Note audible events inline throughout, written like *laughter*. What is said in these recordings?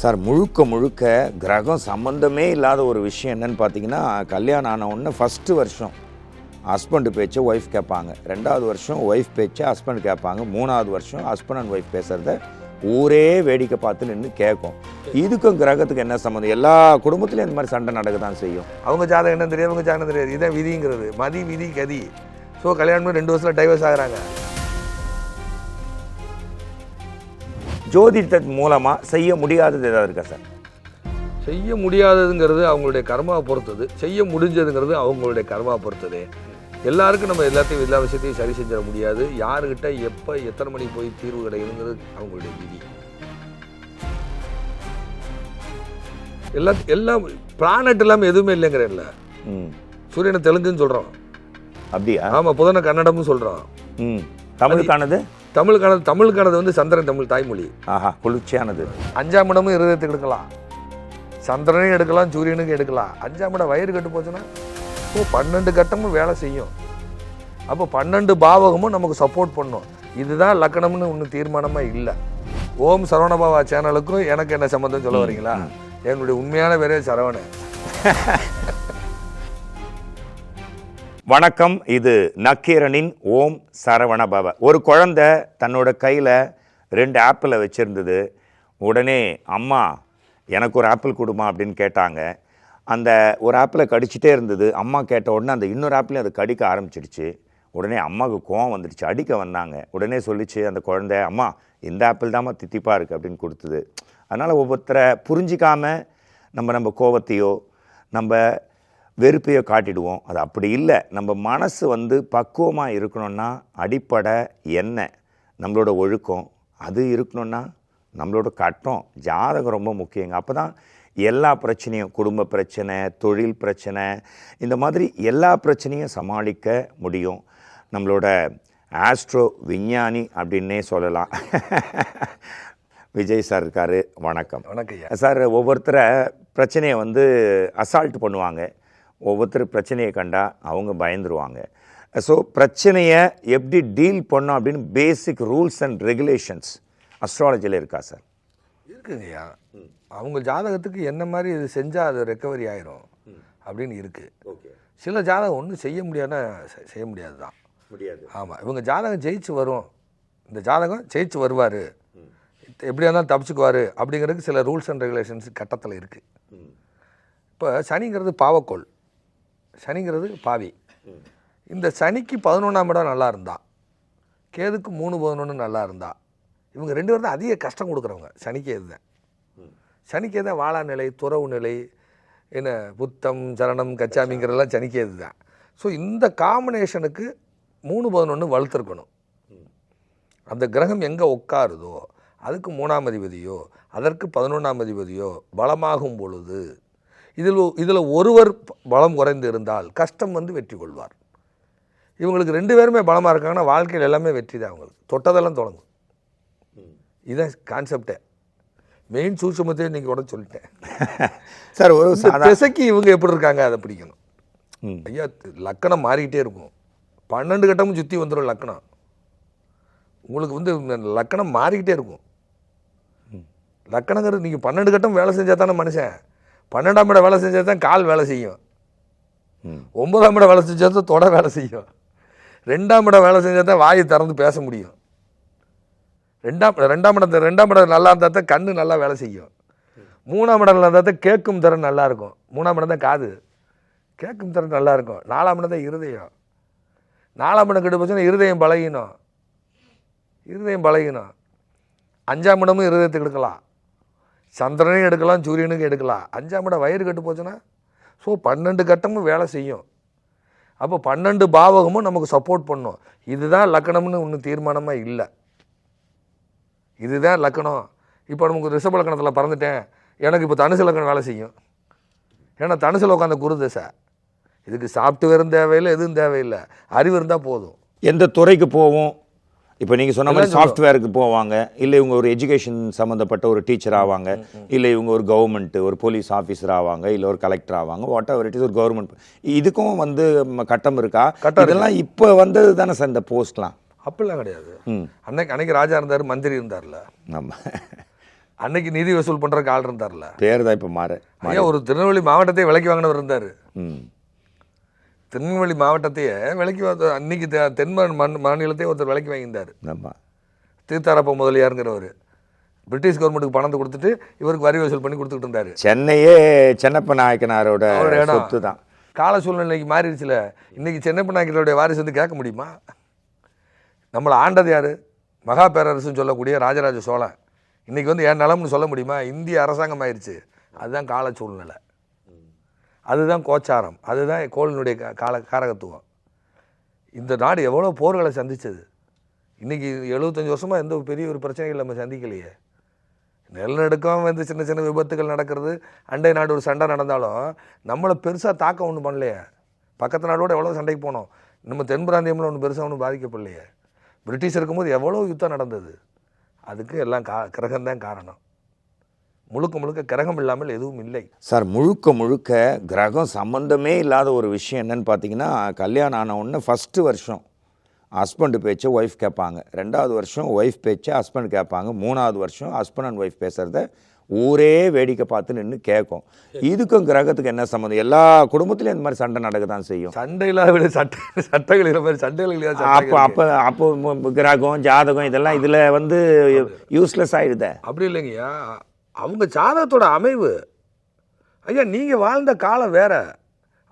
Sir முழுக்க முழுக்க கிரகம் சம்மந்தமே இல்லாத ஒரு விஷயம் என்னன்னு பார்த்தீங்கன்னா கல்யாணம் ஆன உடனே ஃபஸ்ட்டு வருஷம் ஹஸ்பண்டு பேச்சை ஒய்ஃப் கேட்பாங்க. ரெண்டாவது வருஷம் ஒய்ஃப் பேச்சை ஹஸ்பண்ட் கேட்பாங்க. மூணாவது வருஷம் ஹஸ்பண்ட் அண்ட் ஒய்ஃப் பேசுகிறத ஊரே வேடிக்கை பார்த்து நின்று கேட்கும். இதுக்கும் கிரகத்துக்கு என்ன சம்மந்தம் எல்லா குடும்பத்துலையும் இந்த மாதிரி சண்டை நடக்க தான் செய்யும். அவங்க ஜாதகம் என்ன தெரியாது அவங்க ஜாதகம் தெரியாது. இதான் விதிங்கிறது. மதி விதி கதி. ஸோ கல்யாணம் ரெண்டு வருஷத்தில் டைவர்ஸ் ஆகிறாங்க. ஜோதிடத்தின் மூலமாக செய்ய முடியாதது ஏதாவது இருக்கா சார்? செய்ய முடியாததுங்கிறது அவங்களுடைய கர்மாவை பொறுத்தது. செய்ய முடிஞ்சதுங்கிறது அவங்களுடைய கர்மாவை பொறுத்தது. எல்லாருக்கும் நம்ம எல்லாத்தையும் எல்லா விஷயத்தையும் சரி செஞ்சிட முடியாது. யாருக்கிட்ட எப்போ எத்தனை மணிக்கு போய் தீர்வு கிடைக்குங்கிறது அவங்களுடைய விதி. எல்லா எல்லாம் பிளானட் இல்லாமல் எதுவுமே இல்லைங்கிறேன்ல ம். சூரியனை தெலுங்குன்னு சொல்கிறோம் அப்படியா? ஆமாம் புதனை கன்னடம்னு சொல்கிறோம் ம். தமிழுக்கானது? தமிழுக்கானது தமிழுக்கானது வந்து சந்திரன் தமிழ் தாய்மொழி. ஆஹா குளிர்ச்சியானது. அஞ்சாம் இடமும் இருதயத்துக்கு எடுக்கலாம். சந்திரனையும் எடுக்கலாம் சூரியனுக்கும் எடுக்கலாம். அஞ்சாம் இடம் வயிறு கட்டு போச்சுன்னா ஓ பன்னெண்டு கட்டமும் வேலை செய்யும். அப்போ பன்னெண்டு பாவகமும் நமக்கு சப்போர்ட் பண்ணும். இதுதான் லக்கணம்னு ஒன்றும் தீர்மானமாக இல்லை. ஓம் சரவணபாவா சேனலுக்கும் எனக்கு என்ன சம்மந்தம் சொல்ல வரீங்களா? என்னுடைய உண்மையான பேரே சரவணன். *laughs* வணக்கம். இது நக்கீரனின் ஓம் சரவண பவ. ஒரு குழந்தை தன்னோட கையில் ரெண்டு ஆப்பிளை வச்சுருந்தது. உடனே அம்மா எனக்கு ஒரு ஆப்பிள் கொடுமா அப்படின்னு கேட்டாங்க. அந்த ஒரு ஆப்பிளை கடிச்சிட்டே இருந்தது. அம்மா கேட்ட உடனே அந்த இன்னொரு ஆப்பிளையும் அது கடிக்க ஆரம்பிச்சிடுச்சு. உடனே அம்மாவுக்கு கோவம் வந்துடுச்சு. அடிக்க வந்தாங்க. உடனே சொல்லிச்சு அந்த குழந்தை அம்மா இந்த ஆப்பிள் தாம்மா தித்திப்பாக இருக்குது அப்படின்னு கொடுத்தது. அதனால் ஒவ்வொருத்தரை புரிஞ்சிக்காமல் நம்ம நம்ம கோவத்தையோ நம்ம வெறுப்பையோ காட்டிடுவோம். அது அப்படி இல்லை. நம்ம மனசு வந்து பக்குவமாக இருக்கணும்னா அடிப்படை என்ன? நம்மளோட ஒழுக்கம். அது இருக்கணும்னா நம்மளோட கட்டம். ஜாதகம் ரொம்ப முக்கியங்க. அப்போ தான் எல்லா பிரச்சனையும் குடும்ப பிரச்சனை தொழில் பிரச்சனை இந்த மாதிரி எல்லா பிரச்சனையும் சமாளிக்க முடியும். நம்மளோட ஆஸ்ட்ரோ விஞ்ஞானி அப்படின்னே சொல்லலாம். விஜய் சார் இருக்காரு. வணக்கம். வணக்கம் சார் ஒவ்வொருத்தரை பிரச்சனையை வந்து அசால்ட் பண்ணுவாங்க. ஒவ்வொருத்தர் பிரச்சனையை கண்டா அவங்க பயந்துருவாங்க. ஸோ பிரச்சனையை எப்படி டீல் பண்ணோம் அப்படின்னு பேசிக் ரூல்ஸ் அண்ட் ரெகுலேஷன்ஸ் அஸ்ட்ராலஜியில் இருக்கா சார் இருக்குங்கய்யா அவங்க ஜாதகத்துக்கு என்ன மாதிரி இது செஞ்சால் அது ரெக்கவரி ஆயிரும் அப்படின்னு இருக்குது ஓகே சில ஜாதகம் ஒன்றும் செய்ய முடியாதுன்னா செ- செய்ய முடியாது தான் முடியாது. ஆமாம் இவங்க ஜாதகம் ஜெயிச்சு வரும். இந்த ஜாதகம் ஜெயிச்சு வருவார். எப்படியா இருந்தாலும் தப்பிச்சுக்குவார் அப்படிங்கிறதுக்கு சில ரூல்ஸ் அண்ட் ரெகுலேஷன்ஸ் கட்டத்தில் இருக்குது இப்போ சனிங்கிறது பாவக்கோள். சனிங்கிறது பாவி. இந்த சனிக்கு பதினொன்றாம் இடம் நல்லா இருந்தா. கேதுக்கு மூணு பதினொன்று நல்லா இருந்தா. இவங்க ரெண்டு பேரும் தான் அதிக கஷ்டம் கொடுக்குறவங்க சனிக்கேது இதுதான் சனிக்கேது தான் வாழா நிலை துறவு நிலை என்ன புத்தம் சரணம் கச்சாமிங்கிறதெல்லாம் சனிக்கேது தான் ஸோ இந்த காம்பினேஷனுக்கு மூணு பதினொன்று வளர்த்துருக்கணும். அந்த கிரகம் எங்கே உட்காருதோ அதுக்கு மூணாம் அதிபதியோ அதற்கு பதினொன்றாம் அதிபதியோ பலமாகும் பொழுது இதில் இதில் ஒருவர் பலம் குறைந்து இருந்தால் கஷ்டம் வந்து வெற்றி கொள்வார். இவங்களுக்கு ரெண்டு பேருமே பலமாக இருக்காங்கன்னா வாழ்க்கையில் எல்லாமே வெற்றி தான் அவங்களுக்கு. தொட்டதெல்லாம் தொடங்கும். இதுதான் கான்செப்டே மெயின் சூட்சமத்தையும் இன்றைக்கி கூட சொல்லிட்டேன். *laughs* சார் ஒரு திசைக்கு இவங்க எப்படி இருக்காங்க அதை பிடிக்கணும். ஐயா லக்கணம் மாறிக்கிட்டே இருக்கும். பன்னெண்டு கட்டமும் சுற்றி வந்துடும் லக்கணம். உங்களுக்கு வந்து லக்கணம் மாறிக்கிட்டே இருக்கும். லக்கணங்கிறது நீங்கள் பன்னெண்டு கட்டம் வேலை செஞ்சால் தானே மனுஷன். பன்னெண்டாம் இடம் வேலை செஞ்சால் தான் கால் வேலை செய்யும். ஒன்பதாம் இடம் வேலை செஞ்சால் தான் தொட வேலை செய்யும். ரெண்டாம் இடம் வேலை செஞ்சால் தான் வாயை திறந்து பேச முடியும். ரெண்டாம் ரெண்டாம் இடம் ரெண்டாம் இடம் நல்லா இருந்தால் தான் கண்ணு நல்லா வேலை செய்யும். மூணாம் இடம் நல்லா இருந்தால் தான் கேட்கும் திறன் நல்லா இருக்கும். மூணாம் இடம் தான் காது. கேட்கும் திறன் நல்லா இருக்கும். நாலாம் இடம் தான் இருதயம். நாலாம் இடம் கெட்டு போச்சுன்னா இருதயம் பழகினோம் இருதயம் பழகினோம் அஞ்சாம் இடமும் இருதயத்துக்கு எடுக்கலாம் சந்திரனையும் எடுக்கலாம் சூரியனுக்கும் எடுக்கலாம். அஞ்சாம் இடம் வயிறு கட்டு போச்சுன்னா ஸோ பன்னெண்டு கட்டமும் வேலை செய்யும். அப்போ பன்னெண்டு பாவகமும் நமக்கு சப்போர்ட் பண்ணும். இதுதான் லக்கணம்னு ஒன்றும் தீர்மானமாக இல்லை. இதுதான் லக்கணம். இப்போ நமக்கு ரிஷப லக்கணத்தில் பறந்துட்டேன். எனக்கு இப்போ தனுசு லக்கணம் வேலை செய்யும். ஏன்னா தனுசில் உட்காந்த குரு தசை. இதுக்கு சாஃப்ட்வேரும் தேவையில்லை எதுவும் தேவையில்லை. அறிவு இருந்தால் போதும். எந்த துறைக்கு போவோம்? இப்போ நீங்கள் சொன்ன மாதிரி. சாஃப்ட்வேருக்கு போவாங்க இல்லை இவங்க ஒரு எஜுகேஷன் சம்மந்தப்பட்ட ஒரு டீச்சர் ஆவாங்க இல்லை இவங்க ஒரு கவர்மெண்ட் ஒரு போலீஸ் ஆஃபீஸர் ஆவாங்க இல்லை ஒரு கலெக்டர் ஆவாங்க வாட் எவர் இட் இஸ் ஒரு கவர்மெண்ட் இதுக்கும் வந்து கட்டம் இருக்கா? கட்டம். இதெல்லாம் இப்போ வந்தது தானே சார் இந்த போஸ்ட்லாம். அப்படிலாம் கிடையாது. அன்னைக்கு அன்னைக்கு ராஜா இருந்தார் மந்திரி இருந்தார்ல. ஆமாம் அன்னைக்கு நிதி வசூல் பண்ணுறக்கு ஆள் இருந்தார்ல. பேர் தான் இப்போ மாற ஒரு திருநெல்வேலி மாவட்டத்தை விலைக்கு வாங்கினவர் இருந்தார். திருநெல்வேலி மாவட்டத்தையே விலைக்கு அன்னைக்கு தென் மண் மாநிலத்தையே ஒருத்தர் விலைக்கு வாங்கியிருந்தார். ஆமாம் தீர்த்தாரப்ப முதலியாருங்கிறவர். பிரிட்டிஷ் கவர்மெண்ட்டுக்கு பணத்தை கொடுத்துட்டு இவருக்கு வரி வசூல் பண்ணி கொடுத்துட்டு இருந்தாரு. சென்னையே சென்னப்ப நாயக்கனாரோட. சொத்து தான் கால சூழ்நிலைக்கு மாறிடுச்சுல. இன்னைக்கு சென்னை நாயக்கருடைய வாரிசு வந்து கேட்க முடியுமா? நம்மளை ஆண்டது யாரு? மகா பேரரசுன்னு சொல்லக்கூடிய ராஜராஜ சோழன். இன்னைக்கு வந்து என் நலம்னு சொல்ல முடியுமா? இந்திய அரசாங்கம் ஆயிடுச்சு அதுதான் கால சூழ்நிலை. அதுதான் கோச்சாரம். அதுதான் கோளினுடைய கால காரகத்துவம். இந்த நாடு எவ்வளோ போர்களை சந்தித்தது இன்றைக்கி எழுபத்தஞ்சி வருஷமாக எந்த ஒரு பெரிய ஒரு பிரச்சனைகள் நம்ம சந்திக்கலையே. நிலநடுக்கம் வந்து சின்ன சின்ன விபத்துகள் நடக்கிறது. அண்டை நாடு ஒரு சண்டை நடந்தாலும் நம்மளை பெருசாக தாக்கம் ஒன்றும் பண்ணலையே. பக்கத்து நாடோட எவ்வளோ சண்டைக்கு போனோம். நம்ம தென் பிராந்தியமில் ஒன்றும் பெருசாக ஒன்றும் பாதிக்கப்படலையே. பிரிட்டிஷ் இருக்கும்போது எவ்வளோ யுத்தம் நடந்தது. அதுக்கு எல்லாம் கா கிரகம் தான் காரணம். முழுக்க முழுக்க கிரகம் இல்லாமல் எதுவும் இல்லை. சார் முழுக்க முழுக்க கிரகம் சம்மந்தமே இல்லாத ஒரு விஷயம் என்னன்னு பார்த்தீங்கன்னா கல்யாணம் ஆன உடனே ஃபஸ்ட்டு வருஷம் ஹஸ்பண்டு பேச்சை ஒய்ஃப் கேட்பாங்க. ரெண்டாவது வருஷம் ஒய்ஃப் பேச்சை ஹஸ்பண்ட் கேட்பாங்க. மூணாவது வருஷம் ஹஸ்பண்ட் அண்ட் ஒய்ஃப் பேசுகிறத ஊரே வேடிக்கை பார்த்து நின்று கேட்கும். இதுக்கும் கிரகத்துக்கு என்ன சம்மந்தம் எல்லா குடும்பத்திலையும் இந்த மாதிரி சண்டை நடக்க தான் செய்யும். சண்டை இல்லாத விட சட்டை சட்டைகள் இருக்கிற மாதிரி சண்டைகள் அப்போ அப்போ அப்போ கிரகம் ஜாதகம் இதெல்லாம் இதில் வந்து யூஸ்லெஸ் ஆகிடுதே அப்படி இல்லைங்கய்யா. அவங்க ஜாதகத்தோட அமைவு. ஐயா நீங்க வாழ்ந்த காலம் வேற.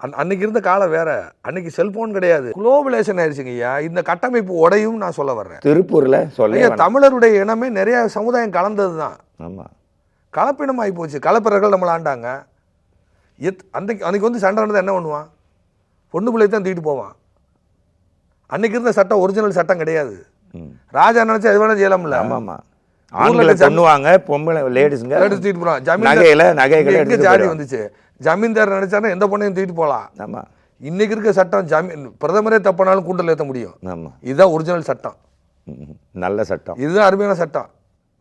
அன் அன்னைக்கு இருந்த காலம் வேற. அன்னைக்கு செல்போன் கிடையாது. குளோபலேஷன் ஆயிடுச்சுங்க ஐயா. இந்த கட்டமைப்பு உடையும் நான் சொல்ல வர்றேன். திருப்பூரில் சொல்ல ஐயா தமிழருடைய இனமே நிறைய சமுதாயம் கலந்தது தான் ஆமாம் கலப்பினம் ஆகி போச்சு. கலப்பிறர்கள் நம்மளை ஆண்டாங்க. எத் அன்னைக்கு அன்னைக்கு வந்து சண்டை நடந்தா என்ன பண்ணுவான்? பொண்ணு பிள்ளை தான் தூக்கிட்டு போவான். அன்னைக்கு இருந்த சட்டம் ஒரிஜினல் சட்டம் கிடையாது. ராஜா நினைச்சா எது வேணா செய்யலாம்ல. ஆமாமா ஆண்களை பண்ணுவாங்க பொம்பளை லேடிஸுங்க எடுத்து தூக்கிட்டு ஜமீன்தார் நகையில நகைகளை எங்க ஜாதி. வந்துச்சு? ஜமீன்தார் நினைச்சாருன்னா எந்த பொண்ணையும் தூக்கிட்டு போகலாம் ஆமா. இன்னைக்கு இருக்க சட்டம் ஜமீன் பிரதமரே தப்பானாலும் கூண்டல் ஏற்ற முடியும். ஆமா. இதுதான் ஒரிஜினல் சட்டம். நல்ல சட்டம். இதுதான் அருமையான சட்டம்.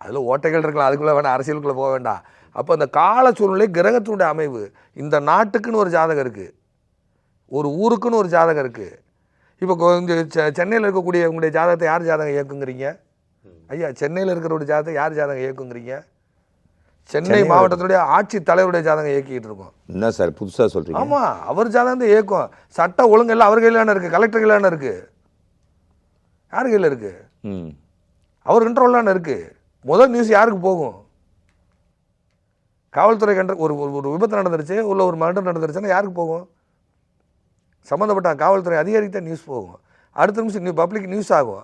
அதில் ஓட்டைகள் இருக்கலாம் அதுக்குள்ளே வேண்டாம் அரசியலுக்குள்ளே போக வேண்டாம். அப்போ அந்த கால சூழ்நிலை கிரகத்தினுடைய அமைவு இந்த நாட்டுக்குன்னு ஒரு ஜாதகம் இருக்குது ஒரு ஊருக்குன்னு ஒரு ஜாதகம் இருக்குது இப்போ இந்த சென்னையில் இருக்கக்கூடிய உங்களுடைய ஜாதகத்தை யார் ஜாதகம் இயக்குங்கிறீங்க? ஐயா சென்னையில் இருக்கிற ஒரு ஜாதகத்தை யார் ஜாதகம் இயக்குங்கிறீங்க? சென்னை மாவட்டத்தினுடைய ஆட்சி தலைவருடைய ஜாதகம் இயக்கிட்டு இருக்கோம். என்ன சார் புதுசா சொல்றீங்க? ஆமா அவர் ஜாதகம் தான் இயக்கும். சட்ட ஒழுங்கு எல்லாம் அவர் கையில இருக்கு கலெக்டர் கையில இருக்கு. யார் கையில இருக்கு? ம். அவர் கண்ட்ரோல் இருக்கு. முதல் நியூஸ் யாருக்கு போகும்? காவல்துறை கண்ட்ர ஒரு ஒரு- விபத்து நடந்துருச்சு உள்ள ஒரு மர்டர் நடந்துருச்சுன்னா யாருக்கு போகும்? சம்மந்தப்பட்ட காவல்துறை அதிகாரிக்கு தான் நியூஸ் போகும். அடுத்த நிமிஷம் நியூ பப்ளிக் நியூஸ் ஆகும்.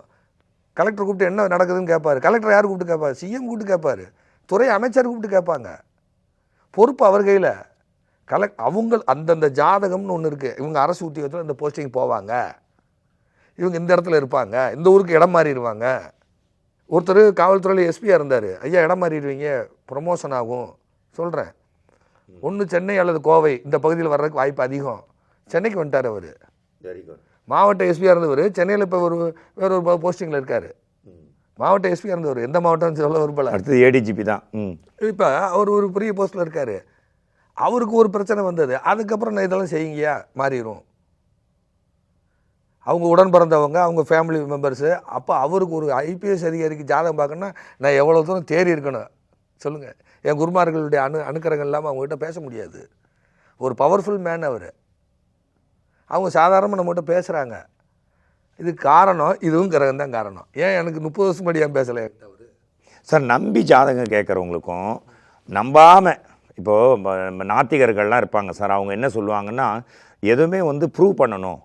கலெக்டர் கூப்பிட்டு என்ன நடக்குதுன்னு கேட்பார் கலெக்டர் யார் கூப்பிட்டு கேட்பார் சிஎம் கூப்பிட்டு கேட்பாரு துறை அமைச்சர் கூப்பிட்டு கேட்பாங்க பொறுப்பு அவர் கையில். கலெக்ட் அவங்க அந்தந்த ஜாதகம்னு ஒன்று இருக்குது இவங்க அரசு உத்தியோகத்தில் இந்த போஸ்டிங் போவாங்க. இவங்க இந்த இடத்துல இருப்பாங்க. இந்த ஊருக்கு இடம் மாறிடுவாங்க. ஒருத்தர் காவல்துறையில் எஸ்பியாக இருந்தார். ஐயா இடம் மாறிடுவீங்க. ப்ரொமோஷன் ஆகும். சொல்கிறேன் ஒன்று சென்னை அல்லது கோவை இந்த பகுதியில் வர்றதுக்கு வாய்ப்பு அதிகம். சென்னைக்கு வந்துட்டார் அவர். வெரி குட் மாவட்ட எஸ்பியாக இருந்தவர் சென்னையில் இப்போ ஒரு வேற ஒரு போஸ்டிங்கில் இருக்கார். மாவட்ட எஸ்பியாக இருந்தவர் எந்த மாவட்டம்னு சொல்ல விரும்பல. அடுத்தது ஏடிஜிபி தான். இப்போ அவர் ஒரு பெரிய போஸ்ட்டில் இருக்கார். அவருக்கு ஒரு பிரச்சனை வந்தது. அதுக்கப்புறம் நான் இதெல்லாம் செய்யுங்கயா மாறிடும் அவங்க உடன் பிறந்தவங்க அவங்க ஃபேமிலி மெம்பர்ஸு அப்போ அவருக்கு ஒரு ஐபிஎஸ் அதிகாரிக்கு ஜாதகம் பார்க்கணுன்னா நான் எவ்வளோ தூரம் தேறி இருக்கணும்? சொல்லுங்கள் என் குருமார்களுடைய அணு அணுக்கரங்கள் இல்லாமல் அவங்ககிட்ட பேச முடியாது. ஒரு பவர்ஃபுல் மேன் அவர். அவங்க சாதாரணமாக நம்மகிட்ட பேசுகிறாங்க இது காரணம் இதுவும் கிரகம் தான் காரணம். ஏன் எனக்கு முப்பது வருஷம் முன்னாடி ஏன் பேசலை? சார் நம்பி ஜாதகம் கேட்குறவங்களுக்கும் நம்பாமல் இப்போது நாத்திகர்கள்லாம் இருப்பாங்க சார். அவங்க என்ன சொல்லுவாங்கன்னா எதுவுமே வந்து ப்ரூவ் பண்ணணும்.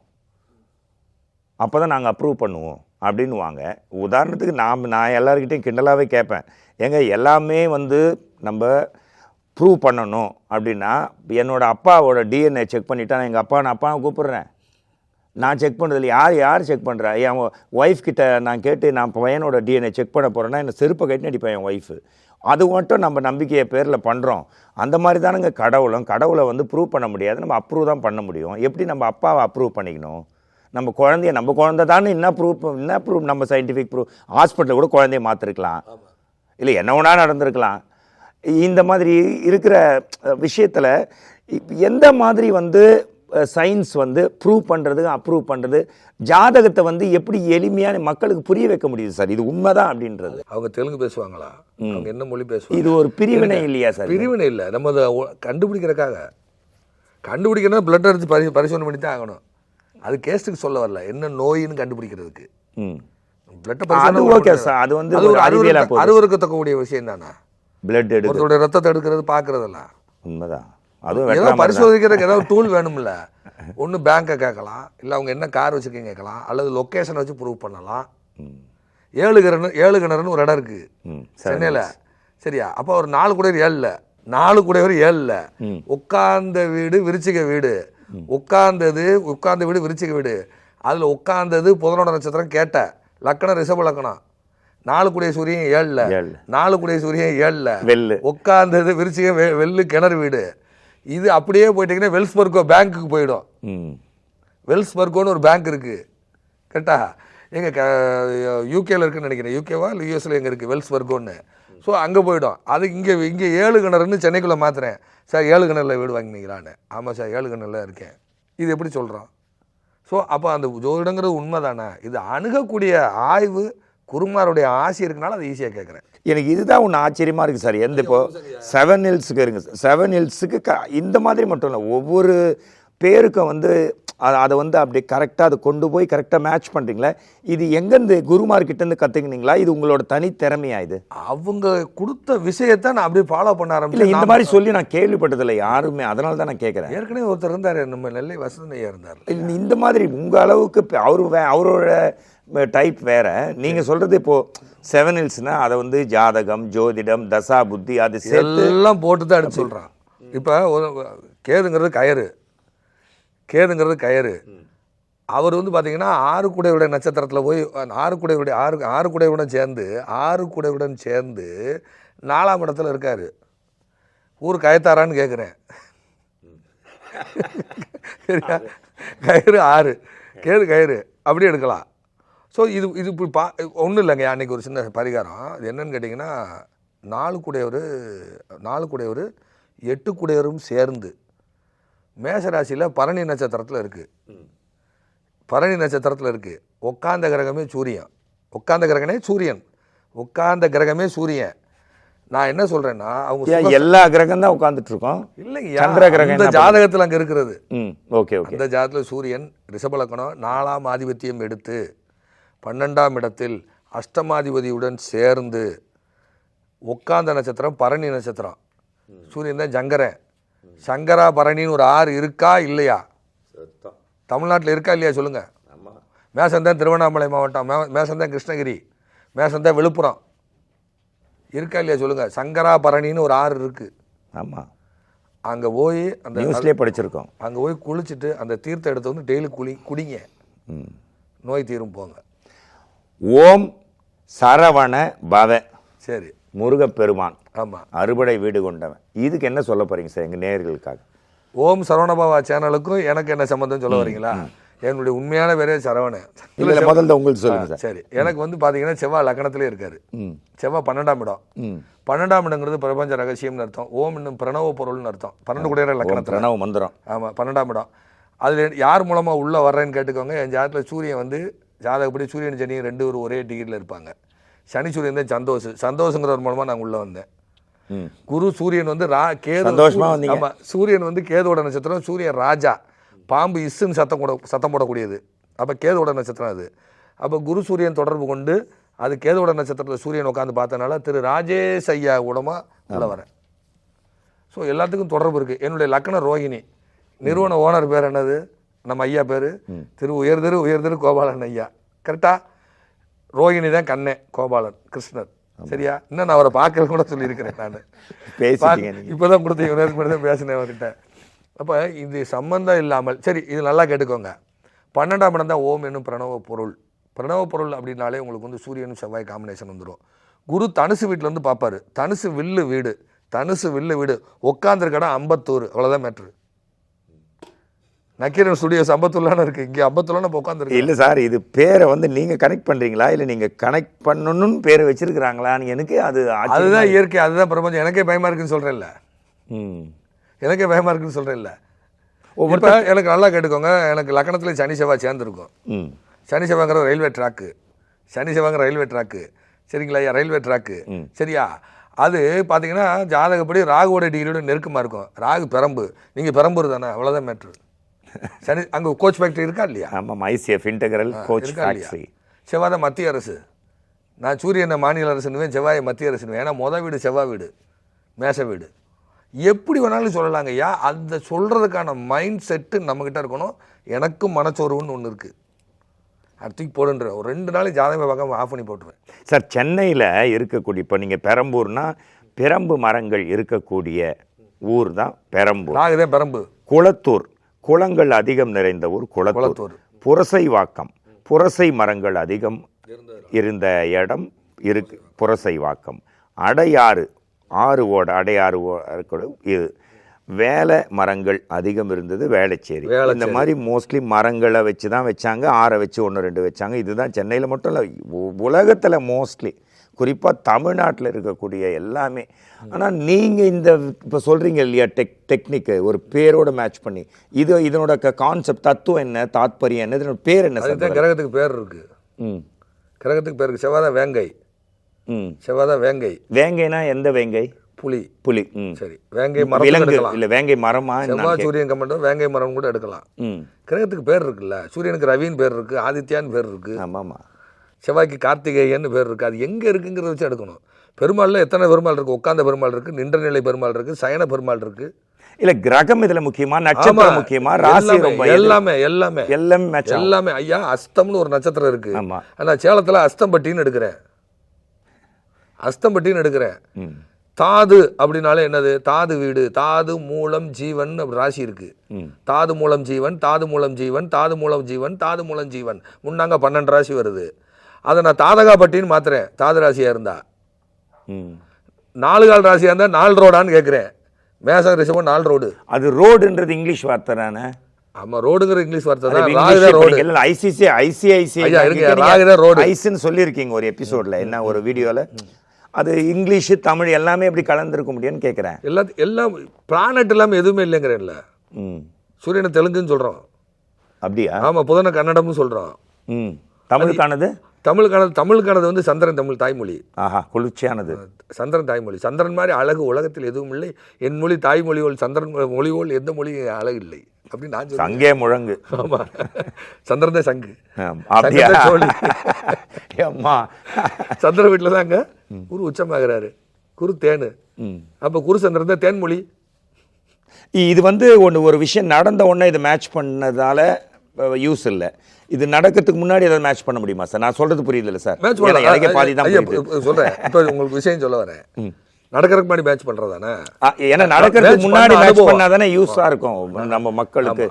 அப்போ தான் நாங்கள் அப்ரூவ் பண்ணுவோம். அப்படின்னுவாங்க. உதாரணத்துக்கு நான் நான் எல்லாருக்கிட்டையும் கிண்டலாகவே கேட்பேன். ஏங்க எல்லாமே வந்து நம்ம ப்ரூவ் பண்ணணும் அப்படின்னா என்னோட அப்பாவோட டிஎன்ஏ செக் பண்ணிட்டா நான் எங்கள் அப்பா நான் அப்பாவை கூப்பிட்றேன். நான் செக் பண்ணுறதில்ல யார் யார் செக் பண்ணுறா என் ஒய்ஃப் கிட்ட நான் கேட்டு நான் பையனோட டிஎன்ஏ செக் பண்ண போகிறேன்னா என்ன செருப்பை கட்டி அடிப்பேன் என் ஒய்ஃபு அது மட்டும் நம்ம நம்பிக்கையை பேரில் பண்ணுறோம் அந்த மாதிரி தானுங்க கடவுளும். கடவுளை வந்து ப்ரூவ் பண்ண முடியாது. நம்ம அப்ரூவ் தான் பண்ண முடியும். எப்படி நம்ம அப்பாவை அப்ரூவ் பண்ணிக்கணும்? நம்ம குழந்தைய நம்ம குழந்தை தானே என்ன ப்ரூஃப் என்ன ப்ரூஃப் நம்ம சயின்டிஃபிக் ப்ரூஃப் ஹாஸ்பிட்டலில் கூட குழந்தைய மாற்றிருக்கலாம் இல்லை என்ன ஒன்றா நடந்திருக்கலாம். இந்த மாதிரி இருக்கிற விஷயத்தில் எந்த மாதிரி வந்து சயின்ஸ் வந்து ப்ரூவ் பண்ணுறது அப்ரூவ் பண்ணுறது ஜாதகத்தை வந்து எப்படி எளிமையான மக்களுக்கு புரிய வைக்க முடியுது சார்? இது உண்மைதான் அப்படின்றது. அவங்க தெலுங்கு பேசுவாங்களா? அவங்க என்ன மொழி பேசுவாங்க? இது ஒரு பிரிவினை இல்லையா சார் பிரிவினை இல்லை. நம்ம அதை கண்டுபிடிக்கிறக்காக கண்டுபிடிக்கணும் பிளட் எடுத்து பரி பரிசோதனை பண்ணி தான் ஆகணும். அது கேஸ்ட்டுக்கு சொல்ல வரல. என்ன நோயின்னு கண்டுபிடிக்கிறதுக்கு. ம். பிளட் அது ஓகே சார். அது வந்து அருவருக்கத்தக்கக்கூடிய விஷயம் தானே பிளட் எடுக்க ஒருத்தருடைய ரத்தத்தை எடுக்கிறது பார்க்கறதெல்லாம். உண்மைதான். அதுவும் ஏதோ வெட்டலாம் பரிசோதிக்கிறதுக்கு ஏதாவது டூல் வேணும்ல. ஒன்று பேங்க்கை கேட்கலாம் இல்லை அவங்க என்ன கார் வச்சுருக்கீங்க கேட்கலாம் அல்லது லொக்கேஷனை வச்சு ப்ரூவ் பண்ணலாம். ஏழு கிணறு ஏழு கிணறுன்னு ஒரு இடம் இருக்குது சரி சென்னையில். சரியா? அப்போ ஒரு நாலு குடையர் ஏழில். நாலு குடையவர் ஏழில். உட்கார்ந்த வீடு விருச்சிக வீடு. உட்கார்ந்தது உட்கார்ந்த வீடு விருச்சிக வீடு. அதில் உட்கார்ந்தது புதனோட நட்சத்திரம் கேட்ட. லக்கணம் ரிஷப லக்கணம். நாலு குடைய சூரியன் ஏழில். ஏழு. நாலு குடைய சூரியன் ஏழில். வெள்ளு. உட்கார்ந்தது விருச்சிக வெள்ளு கிணறு வீடு. இது அப்படியே போயிட்டீங்கன்னா வெல்ஸ்பர்கோ பேங்க்குக்கு போயிடும். ம். வெல்ஸ்பர்கோன்னு ஒரு பேங்க் இருக்குது கரெக்டா எங்கள் க யூகேல இருக்குன்னு நினைக்கிறேன். யூகேவா இல்லை யூஎஸ்ல எங்கே இருக்குது வெல்ஸ்பர்கோன்னு. ஸோ அங்கே போயிடும். அது இங்கே இங்கே ஏழு கிணறுன்னு சென்னைக்குள்ளே மாத்துறேன். சார் ஏழு கிணறுல வீடு வாங்கினீங்களான்னு. ஆமாம் சார் ஏழு கிணறுல இருக்கேன். இது எப்படி சொல்கிறோம் ஸோ அப்போ அந்த ஜோதிடங்கிறது உண்மை தானே இது அணுகக்கூடிய ஆய்வு குருமாருடைய ஆசை இருக்கனால அதை ஈஸியாக கேட்குறேன் எனக்கு இதுதான் ஒன்று ஆச்சரியமா இருக்கு சார். எந்த இப்போ செவன் ஹில்ஸுக்கு இருங்க செவன் ஹில்ஸுக்கு க இந்த மாதிரி மட்டும் இல்லை ஒவ்வொரு பேருக்கும் வந்து அதை வந்து அப்படி கரெக்டாக அதை கொண்டு போய் கரெக்டாக மேட்ச் பண்ணுறீங்களா இது எங்கேருந்து குருமார்கிட்டேருந்து கற்றுக்கினீங்களா இது உங்களோட தனித்திறமையா இது? அவங்க கொடுத்த விஷயத்தை நான் அப்படியே ஃபாலோ பண்ண ஆரம்பிச்சேன். இந்த மாதிரி சொல்லி நான் கேள்விப்பட்டதில்லை யாருமே. அதனால தான் நான் கேட்குறேன் ஏற்கனவே ஒருத்தர் இருந்தார் நம்ம நெல்லை வசந்தையா இருந்தார். இந்த மாதிரி உங்கள் அளவுக்கு அவரு அவரோட டைப் வேற. நீங்கள் சொல்கிறது இப்போது செவன் ஹில்ஸ்னா அதை வந்து ஜாதகம் ஜோதிடம் தசா புத்தி அது எல்லாம் போட்டு தான் எடுத்து சொல்கிறான் இப்போ கேதுங்கிறது கயறு. கேதுங்கிறது கயறு. அவர் வந்து பார்த்தீங்கன்னா ஆறு குடையுடைய நட்சத்திரத்தில் போய் ஆறு குடையுடைய ஆறு ஆறு குடையுடன் சேர்ந்து ஆறு குடையுடன் சேர்ந்து நாலாம் இடத்துல இருக்காரு. ஊர் கயத்தாரான்னு கேட்குறேன் *laughs* சரியா? கயிறு ஆறு. கேது கயிறு. அப்படி எடுக்கலாம். ஸோ இது இது இப்படி பா ஒன்றும் இல்லைங்க. அன்றைக்கி ஒரு சின்ன பரிகாரம். இது என்னன்னு கேட்டிங்கன்னா நாலு குடையவர் நாலு குடையவர் எட்டு குடையவரும் சேர்ந்து மேஷராசியில் பரணி நட்சத்திரத்தில் இருக்குது பரணி நட்சத்திரத்தில் இருக்குது உட்காந்த கிரகமே சூரியன். உட்காந்த கிரகனே சூரியன். உட்கார்ந்த கிரகமே சூரியன். நான் என்ன சொல்கிறேன்னா அவங்க எல்லா கிரகம் தான் உட்காந்துட்டு இருக்கோம்? இல்லைங்க சந்திர கிரகம் இந்த ஜாதகத்தில் அங்கே இருக்கிறது. Okay okay. அந்த ஜாதகத்தில் சூரியன் ரிஷபலக்கணம் நாலாம் ஆதிபத்தியம் எடுத்து பன்னெண்டாம் இடத்தில் அஷ்டமாதிபதியுடன் சேர்ந்து உட்கார்ந்த நட்சத்திரம் பரணி நட்சத்திரம். சூரியன் தான் ஜங்கரன் சங்கரா பரணின்னு ஒரு ஆறு இருக்கா இல்லையா? தமிழ்நாட்டில் இருக்கா இல்லையா சொல்லுங்க. மேசந்தான் திருவண்ணாமலை மாவட்டம். மேசந்தான் கிருஷ்ணகிரி. மேசந்தான் விழுப்புரம். இருக்கா இல்லையா சொல்லுங்க. சங்கரா பரணின்னு ஒரு ஆறு இருக்கு. ஆமாம் அங்கே போய் அந்த நியூஸ்லேயே படிச்சிருக்கோம். அங்கே போய் குளிச்சுட்டு அந்த தீர்த்த எடுத்து வந்து டெய்லி குளி குடிங்க. நோய் தீரும் போங்க. ஓம் சரவண பவ. சரி. முருகப்பெருமான். ஆமாம் அறுபடை வீடு கொண்டவன். இதுக்கு என்ன சொல்ல போறீங்க சார் எங்கள் நேயர்களுக்காக? ஓம் சரவணபாவா சேனலுக்கும் எனக்கு என்ன சம்மந்தம் சொல்ல வரீங்களா? என்னுடைய உண்மையான பேரே சரவணன் இல்லை முதல்ல உங்களுக்கு சொல்லுங்க சார். எனக்கு வந்து பார்த்தீங்கன்னா செவ்வாய் லக்கணத்திலே இருக்காரு. செவ்வாய் பன்னெண்டாம் இடம். பன்னெண்டாம் இடங்கிறது பிரபஞ்ச ரகசியம்னு அர்த்தம். ஓம் இன்னும் பிரணவ பொருள்னு அர்த்தம். பன்னெண்டு குடையர லக்கணத்தில். பிரணவ மந்திரம். ஆமாம் பன்னெண்டாம் இடம். அதில் யார் மூலமாக உள்ளே வர்றேன்னு கேட்டுக்கோங்க. என் ஜாதகத்தில் சூரியன் வந்து ஜாதகப்படி சூரியன் சனி ரெண்டு ஒரு ஒரே டிகிரியில் இருப்பாங்க. சனி சூரியன் தான் சந்தோஷ். சந்தோஷங்கிறவர் மூலமாக நாங்கள் உள்ளே வந்தேன். குரு சூரியன் வந்து ரா கேது. ஆமாம் சூரியன் வந்து கேதுவோட நட்சத்திரம் சூரியன் ராஜா. பாம்பு இஸ்ஸுன்னு சத்தம் கூட சத்தம் போடக்கூடியது. அப்போ கேதுவோட நட்சத்திரம் அது. அப்போ குரு சூரியன் தொடர்பு கொண்டு அது கேதுவோட நட்சத்திரத்தில் சூரியன் உட்காந்து பார்த்தனால திரு ராஜேஷ் ஐயா கூடமா உள்ள வரேன். ஸோ எல்லாத்துக்கும் தொடர்பு இருக்குது என்னுடைய லக்கண ரோகிணி நிறுவன ஓனர் பேர் என்னது? நம்ம ஐயா பேர்? திரு உயர்திரு உயர்திரு கோபாலன் ஐயா. கரெக்டா? ரோகிணி தான் கண்ணே கோபாலன் கிருஷ்ணர். சரியா? இன்னும் நான் அவரை பார்க்கல கூட சொல்லியிருக்கிறேன் நான். *laughs* இப்போதான் கொடுத்த இவருக்கு மட்டும் தான் பேசினேன் அவர்கிட்ட. அப்போ இது சம்பந்தம் இல்லாமல் சரி இது நல்லா கேட்டுக்கோங்க. பன்னெண்டாம் இடம் தான் ஓம் என்னும் பிரணவ பொருள். பிரணவ பொருள் அப்படின்னாலே உங்களுக்கு வந்து சூரியனும் செவ்வாய் காம்பினேஷன் வந்துடும் குரு தனுசு வீட்டுல இருந்து பார்ப்பாரு. தனுசு வில்லு வீடு. தனுசு வில்லு வீடு. உட்காந்துருக்கடா அம்பத்தூர் அவ்வளோதான் மேட்ரு நக்கீரன் ஸ்டுடியோஸ் அம்பத்தூர்லான இருக்கு. இங்கே அம்பத்தூர்லான இப்போ உட்காந்துருக்கு இல்லை சார் இது பேரை வந்து நீங்கள் கனெக்ட் பண்ணுறீங்களா இல்லை நீங்கள் கனெக்ட் பண்ணணும்னு பேரை வச்சிருக்கிறாங்களான்னு எனக்கு அது அதுதான் இயற்கை அதுதான் பிரபஞ்சம். எனக்கே பயமா இருக்குன்னு சொல்றேன்ல. ம். எனக்கே பயமா இருக்குன்னு ஒவ்வொரு இப்போ எனக்கு நல்லா கேட்டுக்கோங்க. எனக்கு லக்கணத்தில் சனி செவ்வாய் சேர்ந்துருக்கும். ம். சனி செவ்வாங்கிற ரயில்வே ட்ராக்கு. சனி செவ்வாங்கிற ரயில்வே ட்ராக்கு. சரிங்களா? Railway track. சரியா? அது பார்த்தீங்கன்னா ஜாதகப்படி ராகுவோட டிகிரியோட நெருக்கமாக இருக்கும். ராகு பெரம்பு. நீங்கள் பெரம்பூர் தானே அவ்வளோதான் மேட்ரு சனி அங்கே கோச் ஃபேக்ட்ரி இருக்கா இல்லையா? ஆமாம் ஐசிஎஃப் இன்டெகிரல் கோச் ஃபேக்ட்ரி செவ்வாய் தான் மத்திய அரசு. நான் சூரியனை மாநில அரசுன்னுவேன் செவ்வாயை மத்திய அரசுன்னுவேன். ஏன்னா மொதல் வீடு செவ்வாய் வீடு மேச வீடு. எப்படி வேணாலும் சொல்லலாங்க ஐயா அந்த சொல்கிறதுக்கான மைண்ட் செட்டு நம்மக்கிட்ட இருக்கணும். எனக்கும் மனச்சோர்வுன்னு ஒன்று இருக்குது அடுத்துக்கு போடுன்ற ஒரு ரெண்டு நாளைக்கு ஜாதகமே பார்க்காம ஆஃப் பண்ணி போட்டுருவேன். சார் சென்னையில் இருக்கக்கூடிய இப்போ நீங்கள் பெரம்பூர்னா பெரம்பு மரங்கள் இருக்கக்கூடிய ஊர் தான் பெரம்பூர். ராகுதே பெரம்பு. குளத்தூர். குளங்கள் அதிகம் நிறைந்த ஊர் குளத்தூர். குளத்தூர். புரசைவாக்கம் புரசை மரங்கள் அதிகம் இருந்த இடம் இருக்கு புரசைவாக்கம் அடையாறு ஆறு ஓட அடையாறு இது. வேலை மரங்கள் அதிகம் இருந்தது வேளச்சேரி. இந்த மாதிரி மோஸ்ட்லி மரங்களை வச்சு தான் வச்சாங்க ஆறை வச்சு ஒன்று ரெண்டு வச்சாங்க. இதுதான் சென்னையில் மட்டும் இல்லை உலகத்தில் மோஸ்ட்லி. குறிப்பாக தமிழ்நாட்டில் இருக்கக்கூடிய எல்லாமே. ஆனால் நீங்கள் இந்த இப்போ சொல்கிறீங்க இல்லையா டெக் டெக்னிக்கு ஒரு பேரோட மேட்ச் பண்ணி. இது இதனோட கான்செப்ட் தத்துவம் என்ன தாத்பரியம் என்ன இதனோட பேர் என்ன அதுதான் கிரகத்துக்கு பேர் இருக்குது ம். கிரகத்துக்கு பேர் இருக்குது செவ்வாய் வேங்கை. ம். செவ்வாய் தான் வேங்கை. வேங்கைனா எந்த வேங்கை? புலி. புலி ம். சரி. வேங்கை மரம் விலங்கு இல்லை வேங்கை மரமா செவ்வாய் சூரியன் கமெண்ட்டும் வேங்கை மரம் கூட எடுக்கலாம். ம். கிரகத்துக்கு பேர் இருக்குல்ல. சூரியனுக்கு ரவின்னு பேர் இருக்குது ஆதித்யான்னு பேர் இருக்குது ஆமாம் ஆமாம். செவ்வாய்க்கு கார்த்திகேயன்னு பேர் இருக்குது அது எங்கே இருக்குங்கிறத வச்சு எடுக்கணும். பெருமாளில் எத்தனை பெருமாள் இருக்குது உட்கார்ந்த பெருமாள் இருக்குது நின்ற நிலை பெருமாள் இருக்குது சயன பெருமாள் இருக்குது இல்ல கிரகம் இதுல முக்கியமா நட்சத்திரம் முக்கியமா? ராசி எல்லாமே, ரொம்ப? எல்லாமே எல்லாமே. எல்லாமே ஐயா அஸ்தம்னு ஒரு நட்சத்திரம் இருக்கு. ஆமா. நான் சேலத்தில் அஸ்தம்பட்டின்னு எடுக்கிறேன். அஸ்தம்பட்டின்னு எடுக்கிறேன். தாது அப்படின்னாலே என்னது? தாது வீடு. தாது மூலம் ஜீவன் ராசி இருக்கு. தாது மூலம் ஜீவன் தாது மூலம் ஜீவன் தாது மூலம் ஜீவன் தாது மூலம் ஜீவன். முன்னாங்க பன்னெண்டு ராசி வருது. அதை நான் தாதகாப்பட்டின்னு மாத்துறேன். தாது ராசியாக இருந்தா. நாலு கால் ராசியாக இருந்தால் நாலு ரோடான்னு கேட்குறேன் மேசம் ரிஷபம் நாலு ரோடு. அது ரோடுன்றது இங்கிலீஷ் வார்த்தை தானே? ஆமாம் ரோடுங்கிற இங்கிலீஷ் வார்த்தை தான். ராகுதான் ரோடு. படிக்கல. ICC ICIC. ஐயா, இருங்க, ராகுதான் ரோடு. ஐஸ்ன்னு சொல்லியிருக்கீங்க ஒரு எபிசோட்ல என்ன ஒரு வீடியோல. அது இங்கிலீஷ் தமிழ் எல்லாமே எப்படி கலந்துருக்க முடியும்னு கேட்குறேன் எல்லா எல்லாம் பிளானட் இல்லாமல் எதுவுமே இல்லைங்கிறேன்ல. ம். சூரியனை தெலுங்குன்னு சொல்கிறோம் அப்படியா? ஆமாம் புதனை கன்னடம்னு சொல்கிறோம் ம். தமிழுக்கானது? தமிழுக்கானது தமிழுக்கானது வந்து சந்திரன் தமிழ் தாய்மொழி. ஆஹா குளிர்ச்சியானது. சந்திரன் தாய்மொழி. சந்திரன் மாதிரி அழகு உலகத்தில் எதுவும் இல்லை. என் மொழி தாய்மொழியோல் சந்திரன் மொழியோல் எந்த மொழி அழகு இல்லை அப்படின்னு நான் சங்கே முழங்கு. ஆமா. சந்திரன் தான் சங்கு. அம்மா சந்திர வீட்டில் தாங்க. குரு உச்சமாகிறாரு. குரு தேனு. அப்போ குரு சந்திரன் தான் தேன்மொழி. இது வந்து ஒன்று ஒரு விஷயம் நடந்த உடனே இது மேட்ச் பண்ணதால யூஸ் இல்லை. இது நடக்கிறதுக்கு முன்னாடி ஏதாவது மேட்ச் பண்ண முடியுமா சார் நான் சொல்றது புரியுதுல்ல சார் எனக்கே பாதி தான் புரியுது. இப்ப உங்களுக்கு விஷயம் சொல்ல வரேன். *laughs* நடக்கிறதுக்கு முன்னாடி மேட்ச் பண்றதானே? ஆ, ஏன்னா நடக்கிறதுக்கு முன்னாடி மேட்ச். பண்ணாதானே யூஸா இருக்கும். நம்ம மக்களுக்கு.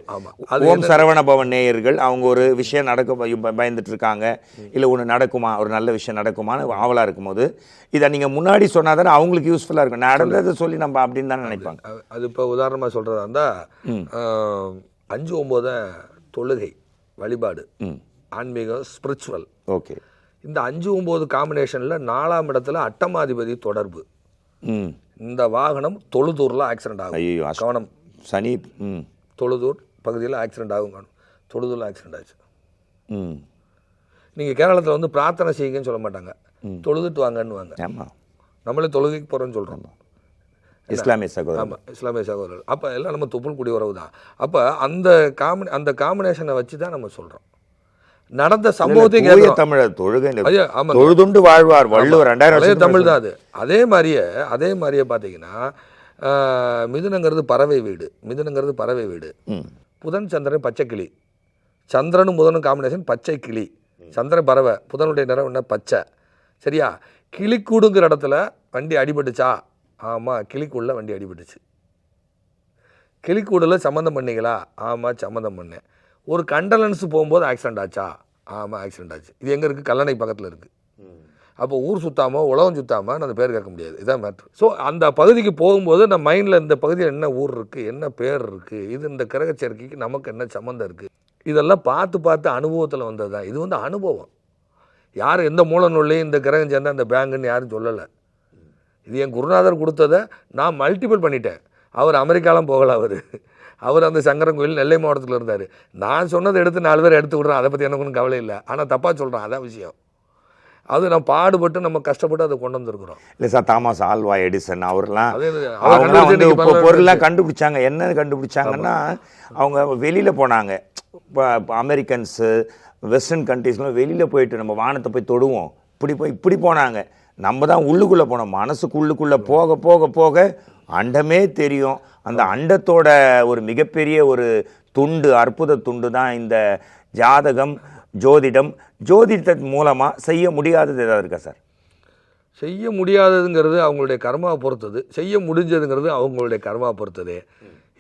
ஓம் சரவண பவன் நேயர்கள் அவங்க ஒரு விஷயம் நடக்க பய- பயந்துட்டு இருக்காங்க இல்ல ஒண்ணு நடக்குமா ஒரு நல்ல விஷயம் நடக்குமான்னு ஆவலா இருக்கும்போது இதை நீங்க முன்னாடி சொன்னாதானே அவங்களுக்கு யூஸ்ஃபுல்லா இருக்கும். நடந்ததை சொல்லி நம்ம அப்படின்னு தான் நினைப்பாங்க. அது- அது இப்போ உதாரணமாக சொல்கிறதா இருந்தால் அஞ்சு ஒம்போத தொழுகை வழிபாடு. ம். ஆன்மீகம் ஸ்பிரிச்சுவல் ஓகே. இந்த அஞ்சு ஒம்பது காம்பினேஷனில் நாலாம் இடத்துல அட்டமாதிபதி தொடர்பு. ம். இந்த வாகனம் தொழுதூரில் ஆக்சிடென்ட் ஆகும். கவனம். சனி ம். தொழுதூர் பகுதியில் ஆக்சிடென்ட் ஆகும் கவனம் தொழுதூரில் ஆக்சிடென்ட் ஆச்சு. ம். நீங்கள் கேரளத்தில் வந்து பிரார்த்தனை செய்யுங்கன்னு சொல்ல மாட்டாங்க. தொழுதுட்டு வாங்கன்னுவாங்க. ஆமா. நம்மளே தொழுகைக்கு போகிறோன்னு சொல்கிறோம் இஸ்லாமிய சகோதரர் ஆமாம் இஸ்லாமிய சகோதரர்கள். அப்போ எல்லாம் நம்ம துப்புள் குடி உறவு தான். அப்போ அந்த காமி அந்த காம்பினேஷனை வச்சு தான் நம்ம சொல்கிறோம் நடந்த கேட்குறோம். தமிழர் தொழுகை தொழுதுண்டு வாழ்வார் வள்ளுவர் ரெண்டாயிரம் தமிழ் தான் அது. அதே மாதிரியே அதே மாதிரியே பார்த்தீங்கன்னா மிதுனங்கிறது பறவை வீடு. மிதுனங்கிறது பறவை வீடு. புதன் சந்திரன் பச்சை கிளி. சந்திரனும் புதனும் காம்பினேஷன் பச்சை கிளி. சந்திரன் பறவை. புதனுடைய நிறம் என்ன? பச்சை. சரியா? கிளிக்கூடுங்கிற இடத்துல வண்டி அடிபட்டுச்சா? ஆமாம் கிளிக்கூடில் வண்டி அடிபட்டுச்சு. கிளிக்கூடில் சம்மந்தம் பண்ணீங்களா? ஆமாம் சம்மந்தம் பண்ணேன். ஒரு கண்டலன்ஸ் போகும்போது ஆக்சிடென்ட் ஆச்சா? ஆமாம் ஆக்சிடென்ட் ஆச்சு. இது எங்கே இருக்குது கல்லணை பக்கத்தில் இருக்குது அப்போ ஊர் சுத்தாமோ உலகம் சுத்தாம நான் அந்த பேர் கேட்க முடியாது. இதான் மேட்ரு ஸோ அந்த பகுதிக்கு போகும்போது நம்ம மைண்டில் இந்த பகுதியில் என்ன ஊர் இருக்குது என்ன பேர் இருக்குது இது இந்த கிரக சேர்க்கைக்கு நமக்கு என்ன சம்மந்தம் இருக்குது இதெல்லாம் பார்த்து பார்த்து அனுபவத்தில் வந்தது தான் இது வந்து அனுபவம். யார் எந்த மூல நூல்லையும் இந்த கிரகம் சேர்ந்தா அந்த பேங்குன்னு யாரும் சொல்லலை. இது என் குருநாதர் கொடுத்ததை நான் மல்டிபிள் பண்ணிட்டேன். அவர் அமெரிக்காலாம் போகல அவர். அவர் அந்த சங்கரன் கோயில் நெல்லை மாவட்டத்தில் இருந்தார். நான் சொன்னதை எடுத்து நாலு பேர் எடுத்து விட்றேன். அதை பற்றி எனக்கு ஒன்றும் கவலை இல்லை. ஆனால் தப்பாக சொல்கிறேன் அதான் விஷயம். அது நான் பாடுபட்டு நம்ம கஷ்டப்பட்டு அதை கொண்டு வந்திருக்கிறோம். இல்லை சார் தாமஸ் ஆல்வா எடிசன் அவர்லாம் கண்டுபிடிச்ச வந்து இப்போ பொருள்லாம் கண்டுபிடிச்சாங்க. என்ன கண்டுபிடிச்சாங்கன்னா அவங்க வெளியில் போனாங்க. இப்போ அமெரிக்கன்ஸு வெஸ்டர்ன் கண்ட்ரீஸ்லாம் வெளியில் போயிட்டு நம்ம வானத்தை போய் தொடுவோம். இப்படி போய் இப்படி போனாங்க. நம்ம தான் உள்ளுக்குள்ளே போனோம். மனசுக்கு உள்ளுக்குள்ளே போக போக போக அண்டமே தெரியும். அந்த அண்டத்தோட ஒரு மிகப்பெரிய ஒரு துண்டு அற்புத துண்டு தான் இந்த ஜாதகம் ஜோதிடம். ஜோதிடத்தின் மூலமாக செய்ய முடியாதது ஏதாவது இருக்கா சார்? செய்ய முடியாததுங்கிறது அவங்களுடைய கர்மாவை பொறுத்தது. செய்ய முடிஞ்சதுங்கிறது அவங்களுடைய கர்மாவை பொறுத்தது.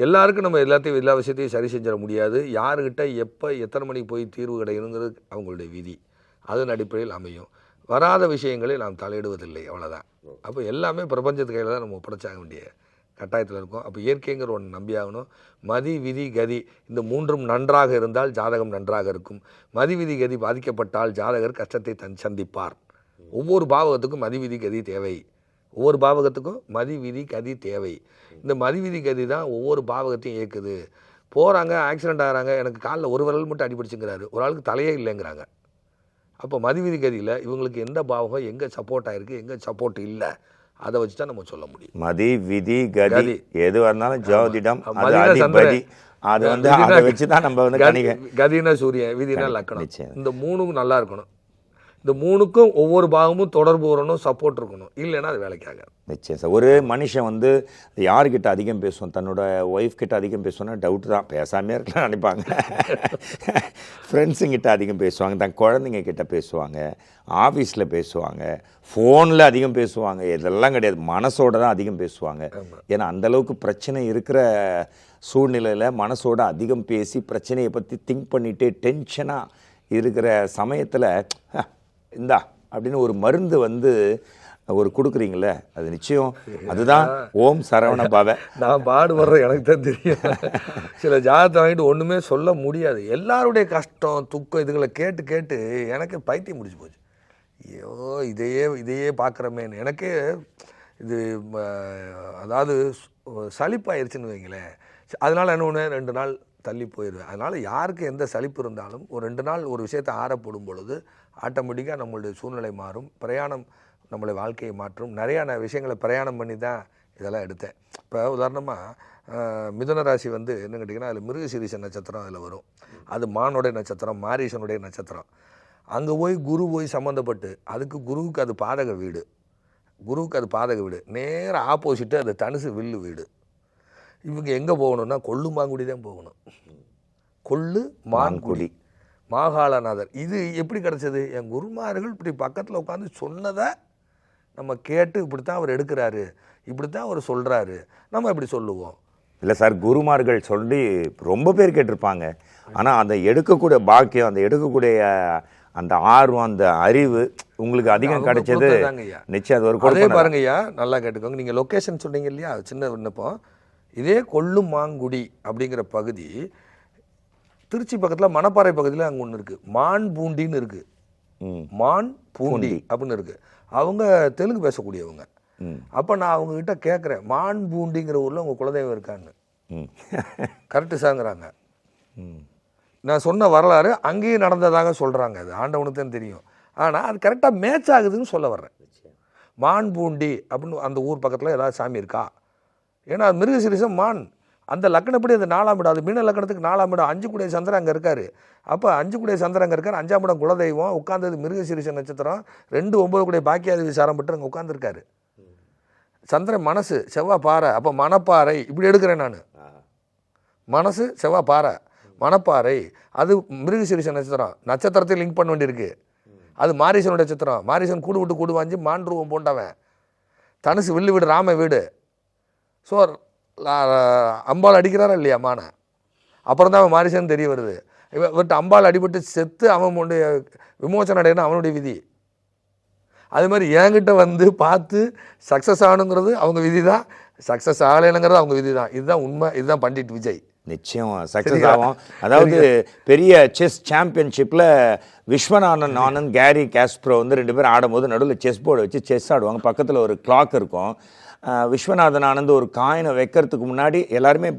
எல்லாருக்கும் நம்ம எல்லாத்தையும் எல்லா விஷயத்தையும் சரி செஞ்சிட முடியாது. யாருக்கிட்ட எப்போ எத்தனை மணிக்கு போய் தீர்வு கிடைக்கணுங்கிறது அவங்களுடைய விதி. அதன் அடிப்படையில் அமையும். வராத விஷயங்களை நாம் தலையிடுவதில்லை அவ்வளோதான் அப்போ எல்லாமே பிரபஞ்சத்து கையில் தான் நம்ம ஒப்படைச்சாக வேண்டிய கட்டாயத்தில் இருக்கும். அப்போ இயற்கைங்கிற ஒன்று நம்பியாகணும் மதி விதி கதி இந்த மூன்றும் நன்றாக இருந்தால் ஜாதகம் நன்றாக இருக்கும். மதி விதி கதி பாதிக்கப்பட்டால் ஜாதகர் கஷ்டத்தை தன் சந்திப்பார். ஒவ்வொரு பாவகத்துக்கும் மதி விதி கதி தேவை. ஒவ்வொரு பாவகத்துக்கும் மதி விதி கதி தேவை. இந்த மதி விதி கதி தான் ஒவ்வொரு பாவகத்தையும் இயக்குது. போகிறாங்க ஆக்சிடென்ட் ஆகிறாங்க எனக்கு காலில் ஒரு விரல் மட்டும் அடிபடிச்சுங்கிறாரு. ஒரு ஆளுக்கு தலையே இல்லைங்கிறாங்க. அப்போ மதி விதி கதியில் இவங்களுக்கு எந்த பாவகம் எங்கே சப்போர்ட் ஆயிருக்கு எங்கே சப்போர்ட் இல்லை அதை வச்சு தான் நம்ம சொல்ல முடியும் மதி விதி கதி. எதுவாக இருந்தாலும் ஜோதிடம். அதிபதி அது வந்து அதை வச்சு தான் நம்ம வந்து கதினா சூரியன் விதினா லக்கணம். இந்த மூணும் நல்லா இருக்கணும் இந்த மூணுக்கும் ஒவ்வொரு பாகமும் தொடர்பு வரணும் சப்போர்ட் இருக்கணும். இல்லைன்னா அது வேலைக்கு ஆகாது. நிச்சயம் சார். ஒரு மனுஷன் வந்து யார்கிட்ட அதிகம் பேசுவோம் தன்னோட ஒய்ஃப் கிட்ட அதிகம் பேசுவோன்னா டவுட் தான். பேசாமே இருக்கலாம் நினைப்பாங்க. ஃப்ரெண்ட்ஸுங்கிட்ட அதிகம் பேசுவாங்க. தன் குழந்தைங்க கிட்ட பேசுவாங்க. ஆஃபீஸில் பேசுவாங்க. ஃபோனில் அதிகம் பேசுவாங்க. இதெல்லாம் கிடையாது. மனசோட தான் அதிகம் பேசுவாங்க. ஏன்னா அந்த அளவுக்கு பிரச்சனை இருக்கிற சூழ்நிலையில் மனசோட அதிகம் பேசி பிரச்சனையை பற்றி திங்க் பண்ணிட்டு டென்ஷனாக இருக்கிற சமயத்தில் இந்தா அப்படின்னு ஒரு மருந்து வந்து ஒரு கொடுக்குறீங்களே அது நிச்சயம். அதுதான் ஓம் சரவண பாவ. நான் பாடுபடுற எனக்கு தான் தெரியும். சில ஜாதகத்தை வாங்கிட்டு ஒன்றுமே சொல்ல முடியாது. எல்லாருடைய கஷ்டம் துக்கம் இதுகளை கேட்டு கேட்டு எனக்கு பைத்தியம் முடிச்சு போச்சு. ஐயோ இதையே இதையே பார்க்குறமேன்னு. எனக்கே இது அதாவது சளிப்பாயிருச்சுன்னு சலிப்பாயிருச்சுன்னு வைங்களேன். அதனால் என்ன ஒன்று ரெண்டு நாள் தள்ளி போயிடுவேன். அதனால் யாருக்கு எந்த சலிப்பு இருந்தாலும் ஒரு ரெண்டு நாள் ஒரு விஷயத்தை ஆற போடும் பொழுது ஆட்டோமேட்டிக்காக நம்மளுடைய சூழ்நிலை மாறும். பிரயாணம் நம்மளை வாழ்க்கையை மாற்றும். நிறையா நான் விஷயங்களை பிரயாணம் பண்ணி தான் இதெல்லாம் எடுத்தேன். இப்போ உதாரணமாக மிதுன ராசி வந்து என்ன கேட்டிங்கன்னா அதில் மிருகசிரீச நட்சத்திரம் அதில் வரும். அது மானுடைய நட்சத்திரம் மாரீசனுடைய நட்சத்திரம். அங்கே போய் குரு போய் சம்மந்தப்பட்டு அதுக்கு குருவுக்கு அது பாதக வீடு. குருவுக்கு அது பாதக வீடு. நேராக ஆப்போசிட்டு அது தனுசு வில்லு வீடு. இவங்க எங்கே போகணும்னா கொள்ளு மாங்குடி தான் போகணும். கொள்ளு மான்குடி. மாகாளநாதர். இது எப்படி கிடச்சது? என் குருமார்கள் இப்படி பக்கத்தில் உட்காந்து சொன்னதை நம்ம கேட்டு இப்படி தான் அவர் எடுக்கிறாரு. இப்படி தான் அவர் சொல்கிறாரு நம்ம இப்படி சொல்லுவோம்? இல்லை சார் குருமார்கள் சொல்லி ரொம்ப பேர் கேட்டிருப்பாங்க. ஆனால் அந்த எடுக்கக்கூடிய பாக்கியம் அந்த எடுக்கக்கூடிய அந்த ஆர்வம் அந்த அறிவு உங்களுக்கு அதிகம் கிடைச்சது. நிச்சயம் அது ஒரு அதே கொடுப்பனை தான். பாருங்க ஐயா நல்லா கேட்டுக்கோங்க. நீங்கள் லொக்கேஷன் சொன்னீங்க இல்லையா? சின்ன விண்ணப்பம். இதே கொள்ளு மாங்குடி அப்படிங்கிற பகுதி திருச்சி பக்கத்தில் மணப்பாறை பகுதியில் அங்கே ஒன்று இருக்குது மான் பூண்டின்னு இருக்குது மான் பூண்டி அப்படின்னு இருக்குது அவங்க தெலுங்கு பேசக்கூடியவங்க. அப்போ நான் அவங்கக்கிட்ட கேட்குறேன் மான் பூண்டிங்கிற ஊரில் உங்கள் குலதெய்வம் இருக்கான்னு. ம். கரெக்டு சாங்கிறாங்க. ம். நான் சொன்ன வரலாறு அங்கேயும் நடந்ததாக சொல்கிறாங்க அது. ஆண்டவனுக்கு தான் தெரியும். ஆனால் அது கரெக்டாக மேட்ச் ஆகுதுன்னு சொல்ல வர்றேன். மான் பூண்டி அப்படின்னு அந்த ஊர் பக்கத்தில் ஏதாவது சாமி இருக்கா? ஏன்னா அது மிருகசிரிசம் மான். அந்த லக்கணப்படி அது நாலாம் இடம் அது மீன லக்கணத்துக்கு நாலாம் இடம் அஞ்சு குடைய சந்திரன் அங்கே இருக்காரு. அப்போ அஞ்சு குடைய சந்திரன் அங்கே இருக்கார் அஞ்சாம் இடம் குலதெய்வம் உட்காந்தது மிருகசிரிச நட்சத்திரம் ரெண்டு ஒன்பது குடைய பாக்கியாதிபதி சாரம் பெற்று அங்கே உட்காந்துருக்காரு சந்திரன் மனசு செவ்வாய் பாறை அப்போ மணப்பாறை இப்படி எடுக்கிறேன் நான். மனசு செவ்வாய் பாறை மணப்பாறை அது மிருகசீரிஷ நட்சத்திரம் நட்சத்திரத்தை லிங்க் பண்ண வேண்டியிருக்கு. அது மாரீசனுடைய நட்சத்திரம் மாரீசன் கூடு விட்டு கூடு வாங்கி மான்ருவம் போண்டவன் தனுசு வில்லு வீடு ராம வீடு. ஸோ அம்பாள் அடிக்கிறாரா இல்லையா மானை அப்புறம் தான் அவன் மாரீசன் தெரிய வருது. இவன் இவன்ட்ட அம்பாள் அடிபட்டு செத்து அவன் உடைய விமோசனம் அடையணும் அவனுடைய விதி. அது மாதிரி என்கிட்ட வந்து பார்த்து சக்ஸஸ் ஆகணுங்கிறது அவங்க விதி தான். சக்ஸஸ் ஆகலைங்கிறது அவங்க விதி தான். இதுதான் உண்மை இதுதான் பண்டிட் விஜய். நிச்சயம் சக்ஸஸ்? ஆகும் அதாவது பெரிய செஸ் சாம்பியன்ஷிப்பில் விஸ்வநாதன் ஆனந்த் கேரி காஸ்ப்ரோ வந்து ரெண்டு பேரும் ஆடும்போது நடுவில் செஸ் போர்டு வச்சு செஸ் ஆடுவாங்க. பக்கத்தில் ஒரு கிளாக் இருக்கும். விஸ்வநாதன் ஆனந்த் ஒரு காயினை வைக்கிறதுக்கு முன்னாடி எல்லாருமே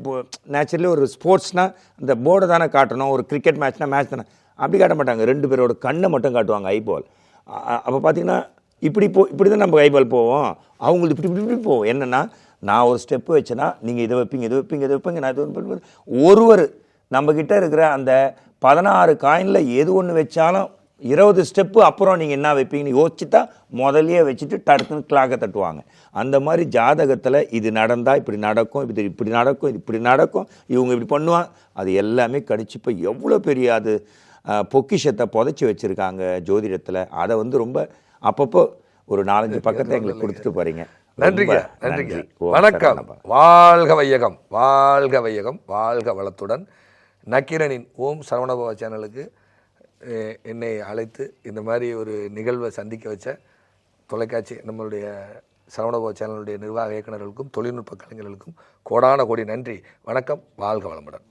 நேச்சுரலி ஒரு ஸ்போர்ட்ஸ்னால் இந்த போர்டை தானே காட்டணும் ஒரு கிரிக்கெட் மேட்ச்னா மேட்ச் தானே. அப்படி காட்ட மாட்டாங்க. ரெண்டு பேரோட கண்ணை மட்டும் காட்டுவாங்க ஐபால் அப்போ பார்த்தீங்கன்னா இப்படி போ இப்படி தான் நம்ம ஐபால் போவோம். அவங்களுக்கு இப்படி இப்படி இப்படி போவோம். என்னென்னா நான் ஒரு ஸ்டெப்பு வச்சேன்னா நீங்கள் இதை வைப்பீங்க இதை வைப்பீங்க இதை வைப்பீங்க நான் இது ஒருவர் நம்மக்கிட்ட இருக்கிற அந்த பதினாறு காயினில் எது ஒன்று வச்சாலும் இருபது ஸ்டெப்பு அப்புறம் நீங்கள் என்ன வைப்பீங்கன்னு யோசிச்சு தான் முதல்லயே வச்சுட்டு டக்குன்னு கிளாக்கை தட்டுவாங்க. அந்த மாதிரி ஜாதகத்தில் இது நடந்தால் இப்படி நடக்கும் இது இப்படி நடக்கும் இது இப்படி நடக்கும் இவங்க இப்படி பண்ணுவாங்க. அது எல்லாமே கடிச்சு இப்போ எவ்வளோ பெரிய அது பொக்கிஷத்தை புதைச்சி வச்சுருக்காங்க ஜோதிடத்தில். அதை வந்து ரொம்ப அப்பப்போ ஒரு நாலஞ்சு பக்கத்தை எங்களுக்கு கொடுத்துட்டு போகிறீங்க நன்றிங்க நன்றி. வணக்கம். வாழ்க வையகம் வாழ்க வையகம் வாழ்க வளத்துடன். நக்கீரனின் ஓம் சரவணபவ சேனலுக்கு என்னை அழைத்து இந்த மாதிரி ஒரு நிகழ்வை சந்திக்க வச்ச தொலைக்காட்சி நம்மளுடைய சரவணபவ சேனலுடைய நிர்வாக இயக்குநர்களுக்கும் தொழில்நுட்ப கலைஞர்களுக்கும் கோடான கோடி நன்றி. வணக்கம். வாழ்க வளமுடன்.